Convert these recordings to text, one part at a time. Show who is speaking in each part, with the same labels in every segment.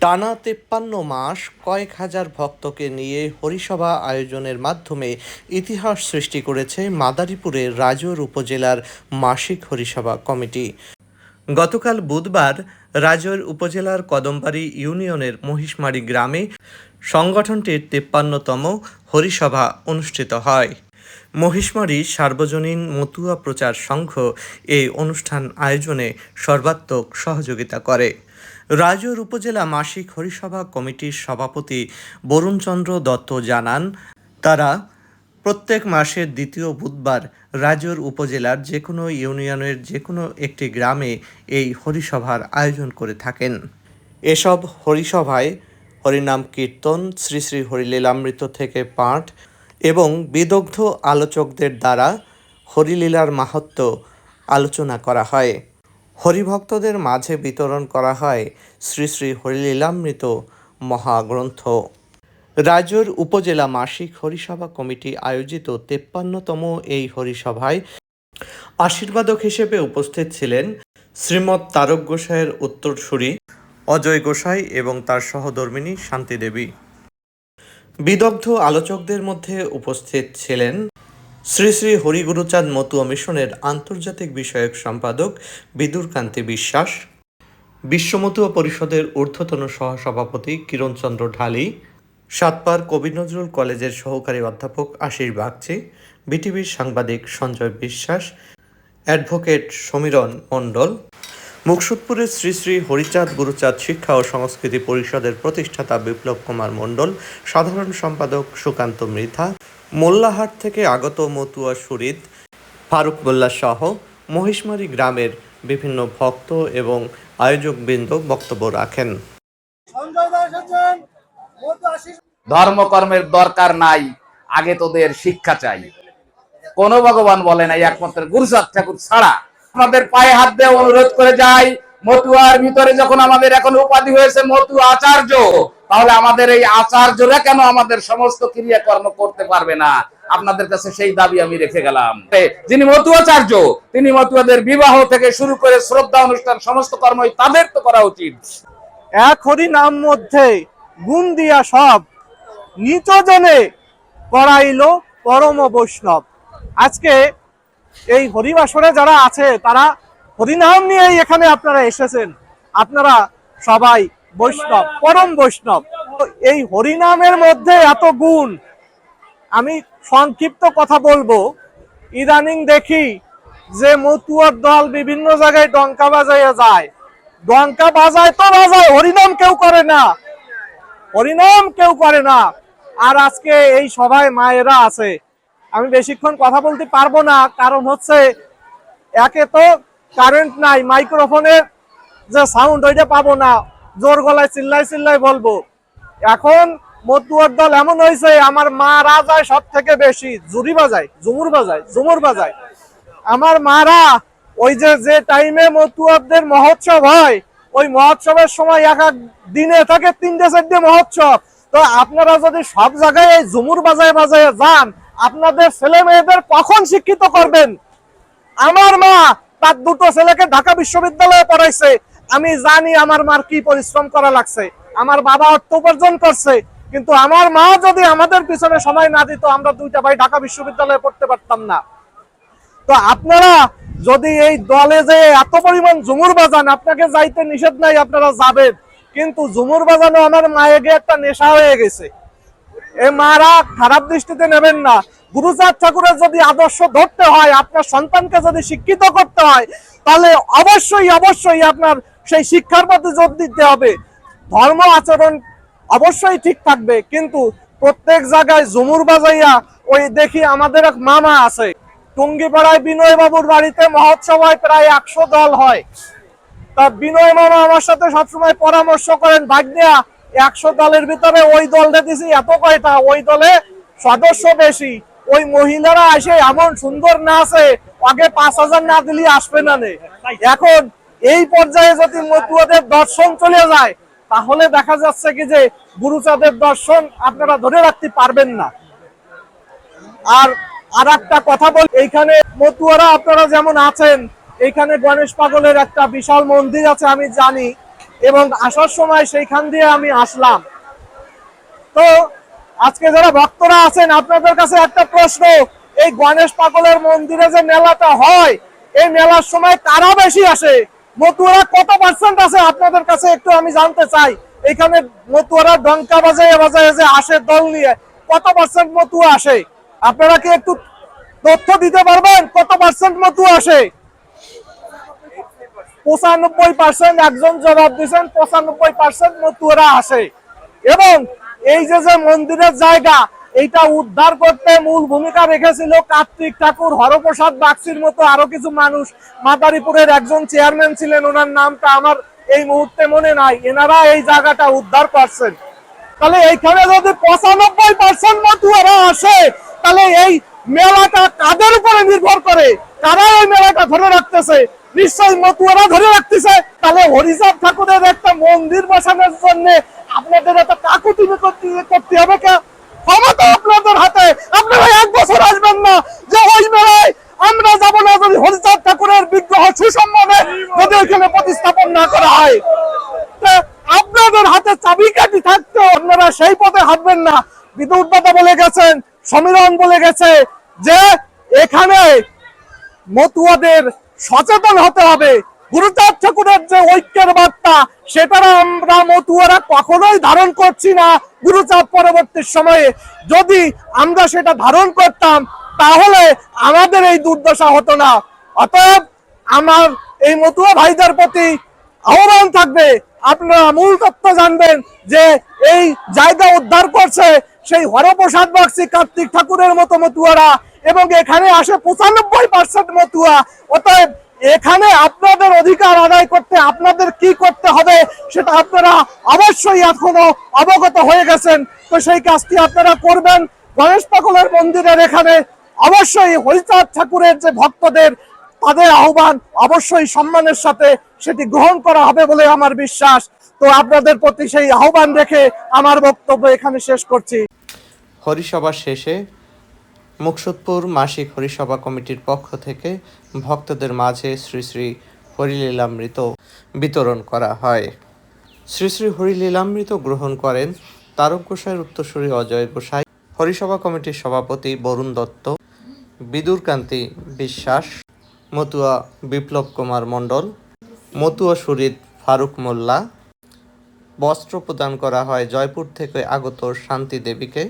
Speaker 1: টানা তেপ্পান্ন মাস কয়েক হাজার ভক্তকে নিয়ে হরিসভা আয়োজনের মাধ্যমে ইতিহাস সৃষ্টি করেছে মাদারীপুরের রাজৌর উপজেলার মাসিক হরিসভা কমিটি। গতকাল বুধবার রাজৌর উপজেলার কদমবাড়ি ইউনিয়নের মহিষমারি গ্রামে সংগঠনটির তেপ্পান্নতম হরিসভা অনুষ্ঠিত হয়। মহিষমারি সার্বজনীন মতুয়া প্রচার সংঘ এই অনুষ্ঠান আয়োজনে সর্বাত্মক সহযোগিতা করে। রাজৌর উপজেলা মাসিক হরিসভা কমিটির সভাপতি বরুণচন্দ্র দত্ত জানান, তারা প্রত্যেক মাসের দ্বিতীয় বুধবার রাজৌর উপজেলার যে কোনো ইউনিয়নের যে কোনো একটি গ্রামে এই হরিসভার আয়োজন করে থাকেন। এসব হরিসভায় হরিনাম কীর্তন, শ্রী শ্রী হরিলীলামৃত থেকে পাঠ এবং বিদগ্ধ আলোচকদের দ্বারা হরিলীলার মাহাত্ম্য আলোচনা করা হয়। হরিভক্তদের মাঝে বিতরণ করা হয় শ্রী শ্রী হরিলীলামৃত মহাগ্রন্থ। রাজুর উপজেলা মাসিক হরিসভা কমিটি আয়োজিত তেপ্পান্নতম এই হরিসভায় আশীর্বাদক হিসেবে উপস্থিত ছিলেন শ্রীমৎ তারক গোসাইয়ের উত্তরসূরি অজয় গোসাই এবং তার সহধর্মিণী শান্তিদেবী। বিদগ্ধ আলোচকদের মধ্যে উপস্থিত ছিলেন শ্রী শ্রী হরিগুরুচাঁদ মতুয়া মিশনের আন্তর্জাতিক বিষয়ক সম্পাদক বিদুরকান্তি বিশ্বাস, বিশ্বমতুয়া পরিষদের ঊর্ধ্বতন সহসভাপতি কিরণচন্দ্র ঢালি, সাতপার কবি নজরুল কলেজের সহকারী অধ্যাপক আশিস বাগচি, বিটিভির সাংবাদিক সঞ্জয় বিশ্বাস, অ্যাডভোকেট সমীরণ মণ্ডল, মুকসুদপুরের শ্রী শ্রী হরিচাঁদ গুরুচাঁদ শিক্ষা ও সংস্কৃতি পরিষদের প্রতিষ্ঠাতা বিপ্লব কুমার মণ্ডল, সাধারণ সম্পাদক সুকান্ত মৃধা মোল্লাহাট থেকে আগত মতুয়া সুরিদ ফারুক মোল্লা সহ মহিষমারী গ্রামের বিভিন্ন ভক্ত এবং আয়োজক আয়োজকবৃন্দ বক্তব্য রাখেন।
Speaker 2: ধর্মকর্মের দরকার নাই আগে তোদের শিক্ষা চাই। কোন ভগবান বলে নাই একমাত্র গুরুচাঁদ ঠাকুর ছাড়া। আমাদের পায়ে হাত দিয়ে অনুরোধ করে যাই মতুয়ার ভিতরে যখন আমাদের এখন উপাধি হয়েছে মতু আচার্য তাহলে আমাদের এই আচার্যরা কেন আমাদের সমস্ত ক্রিয়াকর্ম করতে পারবে না? আপনাদের কাছে সেই দাবি আমি রেখে গেলাম। যিনি মতুয়াচার্য, তিনি মতুয়াদের বিবাহ থেকে শুরু করে শ্রদ্ধা অনুষ্ঠান, সমস্ত কর্মই তাদের তো করা উচিত।
Speaker 3: এক হরি নাম মধ্যে গুণ দিয়া সব নিচ জনে করাইল পরম বৈষ্ণব। আজকে এই হরিবাসরে যারা আছে, তারা হরিনাম নিয়েই এখানে আপনারা এসেছেন। আপনারা সবাই বৈষ্ণব, পরম বৈষ্ণব। এই হরিনামের মধ্যে এত গুণ, আমি সংক্ষিপ্ত কথা বলব। ইদানিং দেখি যে মতুয়ার দল বিভিন্ন জায়গায় ডঙ্কা বাজাইয়া যায়। ডঙ্কা বাজায় তো বাজায়, হরিনাম কেউ করে না। হরিনাম কেউ করে না। আর আজকে এই সভায় মায়েরা আছে। আমি বেশিক্ষণ কথা বলতে পারব না, কারণ হচ্ছে একে তো কারেন্ট নাই মাইক্রোফোনের যে সাউন্ড ওইটা পাবো না। জোর গলায় চিল্লাই চিল্লাই বলব। এখন মতুয়ার দল এমন হয়েছে আমার মা রাজায় সব থেকে বেশি, জুরি বাজায়, ঝুমুর বাজায় ঝুমুর বাজায়। আমার মারা ওই যে যে টাইমে মতুয়ারদের মহোৎসব হয়, ওই মহোৎসবের সময় এক এক দিনে থাকে তিনটে চারটে মহোৎসব। তো আপনারা যদি সব জায়গায় এই ঝুমুর বাজায় বাজায় যান, আপনাদের ছেলে মেয়েদের কখন শিক্ষিত করবেন? আমার মা তার দুটো ছেলেকে ঢাকা বিশ্ববিদ্যালয়ে পড়াইছে আমি জানি আমার মার কি পরিশ্রম করা লাগছে। আমার বাবা অর্থ উপার্জন করছে, কিন্তু আমার মা যদি আমাদের পিছনে সময় না দিত, আমরা দুইটা ভাই ঢাকা বিশ্ববিদ্যালয়ে পড়তে পারতাম না। তো আপনারা যদি এই দলে যে এত পরিমাণ ঝুমুর বাজান, আপনাকে যাইতে নিষেধ নাই, আপনারা যাবেন। কিন্তু ঝুমুর বাজানো আমার মায়ে গিয়ে একটা নেশা হয়ে গেছে। এ মারা খারাপ দৃষ্টিতে নেবেন না। গুরুচাঁদ ঠাকুরের যদি আদর্শ ধরতে হয়, আপনার সন্তানকে যদি শিক্ষিত করতে হয়, তাহলে অবশ্যই অবশ্যই আপনার সেই শিক্ষার প্রতি জোর দিতে হবে। ধর্ম আচরণ অবশ্যই ঠিক থাকবে, কিন্তু প্রত্যেক জায়গায় ঝুমুর বাজাইয়া ওই দেখি আমাদের এক মামা আছে। টুঙ্গিপাড়ায় বিনয় বাবুর বাড়িতে মহোৎসব হয় প্রায় একশো দল হয়। তা বিনয় মামা আমার সাথে সবসময় পরামর্শ করেন ভাগ্যা একশো দলের ভিতরে ওই দল দিছি, এত কয়টা? ওই দলে সদস্য বেশি, ওই মহিলারা এসে এমন সুন্দর নাচে, আগে পাঁচ হাজার না দিলে আসবে না নে। এখন এই পর্যায়ে যদি মতুয়াদের দর্শন চলে যায়, তাহলে দেখা যাচ্ছে কি যে গুরুচাঁদের দর্শন আপনারা ধরে রাখতে পারবেন না। আর আর একটা কথা বল, এইখানে মতুয়ারা আপনারা যেমন আছেন, এইখানে গণেশ পাগলের একটা বিশাল মন্দির আছে আমি জানি, এবং আসার সময় সেইখান দিয়ে আমি আসলাম। তো আজকে যারা ভক্তরা আছেন, আপনাদের কাছে একটা প্রশ্ন, এই গণেশ পাগলের মন্দিরে যে মেলাটা হয়, এই মেলার সময় কারা বেশি আসে? মতুয়ারা কত পার্সেন্ট আছে আপনাদের কাছে একটু আমি জানতে চাই? এখানে মতুয়ারা ডঙ্কা বাজায় বাজায় যে আসে দল নিয়ে, কত পার্সেন্ট মতুয়া আসে? আপনারা কি একটু তথ্য দিতে পারবেন? কত পার্সেন্ট মতুয়া আসে? পঁচানব্বই পার্সেন্ট একজন জবাব দিচ্ছেন পঁচানব্বই পার্সেন্ট মতুয়ারা আসে। এবং এই যে যে মন্দিরের জায়গা এইটা উদ্ধার করতে মূল ভূমিকা রেখেছিল কার্তিক ঠাকুর। হরপ্রসাদ বাক্সির মতো আরও কিছু মানুষ। মাদারীপুরের একজন চেয়ারম্যান ছিলেন, ওনার নামটা আমার এই মুহূর্তে মনে নাই। এনারা এই জায়গাটা উদ্ধার করছেন। তাহলে এইখানে যদি পঁচানব্বই পার্সেন্ট মতুয়ারা আসে, তাহলে এই মেলাটা কাদের উপরে নির্ভর করে? কারা এই মেলাটা ধরে রাখতেছে? নিশ্চয়ই মতুয়ারা ধরে রাখতেছে। তাহলে হরিচাঁদ ঠাকুরের একটা মন্দির বসানোর জন্য আপনাদের কাকুতিমি করতে করতে হবে কে ক্ষমতা আপনাদের হাতে। আপনারা এক বছর আসবেন না। যে ওই মেলায় আমরা যাব না যদি হরিচাঁদ ঠাকুরের বিগ্রহ সুসম্মানে যদি ওইখানে প্রতিস্থাপন না করা হয়। আপনাদের হাতে চাবিকাঠি থাকতো আপনারা সেই পথে হাঁটবেন না। বিদ্যুৎ দাদা বলে গেছেন, সমীরণ বলে গেছে যে এখানে মতুয়াদের সচেতন হতে হবে। গুরুচাঁদ ঠাকুরের যে ঐক্যের বার্তা সেটা আমরা মতুয়ারা কখনোই ধারণ করছি না গুরুচাঁদ পরবর্তী সময়ে। যদি আমরা সেটা ধারণ করতাম, তাহলে আমাদের এই দুর্দশা হতো না। অতএব আমার এই মতুয়া ভাইদের প্রতি আহ্বান থাকবে, আপনারা মূল তথ্য জানবেন যে এই জায়গা উদ্ধার করছে সেই হরপ্রসাদ বাগচি কার্তিক ঠাকুরের মতো মতুয়ারা এবং এখানে আসে পঁচানব্বই পার্সেন্ট মতুয়া। অতএব এখানে আপনাদের অধিকার আদায় করতে আপনাদের কি করতে হবে সেটা আপনারা অবশ্যই এখনও অবগত হয়ে গেছেন। তো সেই কাজটি আপনারা করবেন। গণেশ পাগলের মন্দিরের এখানে অবশ্যই হরিচাঁদ ঠাকুরের যে ভক্তদের, তাদের আহ্বান অবশ্যই সম্মানের সাথে সেটি গ্রহণ করা হবে বলে আমার বিশ্বাস। তো আপনাদের প্রতি সেই আহ্বান রেখে আমার বক্তব্য এখানে শেষ করছি।
Speaker 1: হরিসভা শেষে মুকসুদপুর মাসিক হরিসভা কমিটির পক্ষ থেকে ভক্তদের মাঝে শ্রী শ্রী হরিলীলামৃত বিতরণ করা হয়। শ্রী শ্রী হরিলীলামৃত গ্রহণ করেন তারক গোসাইয়ের উত্তরসূরি অজয় গোসাই, হরিসভা কমিটির সভাপতি বরুণ দত্ত, বিদুরকান্তি বিশ্বাস, মতুয়া বিপ্লব কুমার মণ্ডল, মতুয়া শরীদ ফারুক মোল্লা। বস্ত্র প্রদান করা হয় জয়পুর থেকে আগত শান্তি দেবীকে।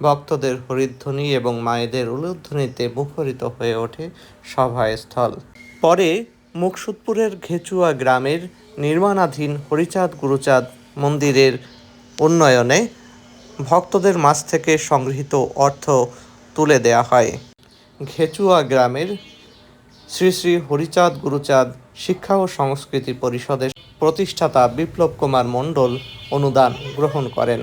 Speaker 1: ভক্তদের হরিধ্বনি এবং মায়েদের উলুধ্বনিতে মুখরিত হয়ে ওঠে সভাস্থল। পরে মুকসুদপুরের ঘেচুয়া গ্রামের নির্মাণাধীন হরিচাঁদ গুরুচাঁদ মন্দিরের উন্নয়নে ভক্তদের মাঝ থেকে সংগৃহীত অর্থ তুলে দেয়া হয়। ঘেচুয়া গ্রামের শ্রী শ্রী হরিচাঁদ গুরুচাঁদ শিক্ষা ও সংস্কৃতি পরিষদের প্রতিষ্ঠাতা বিপ্লব কুমার মণ্ডল অনুদান গ্রহণ করেন।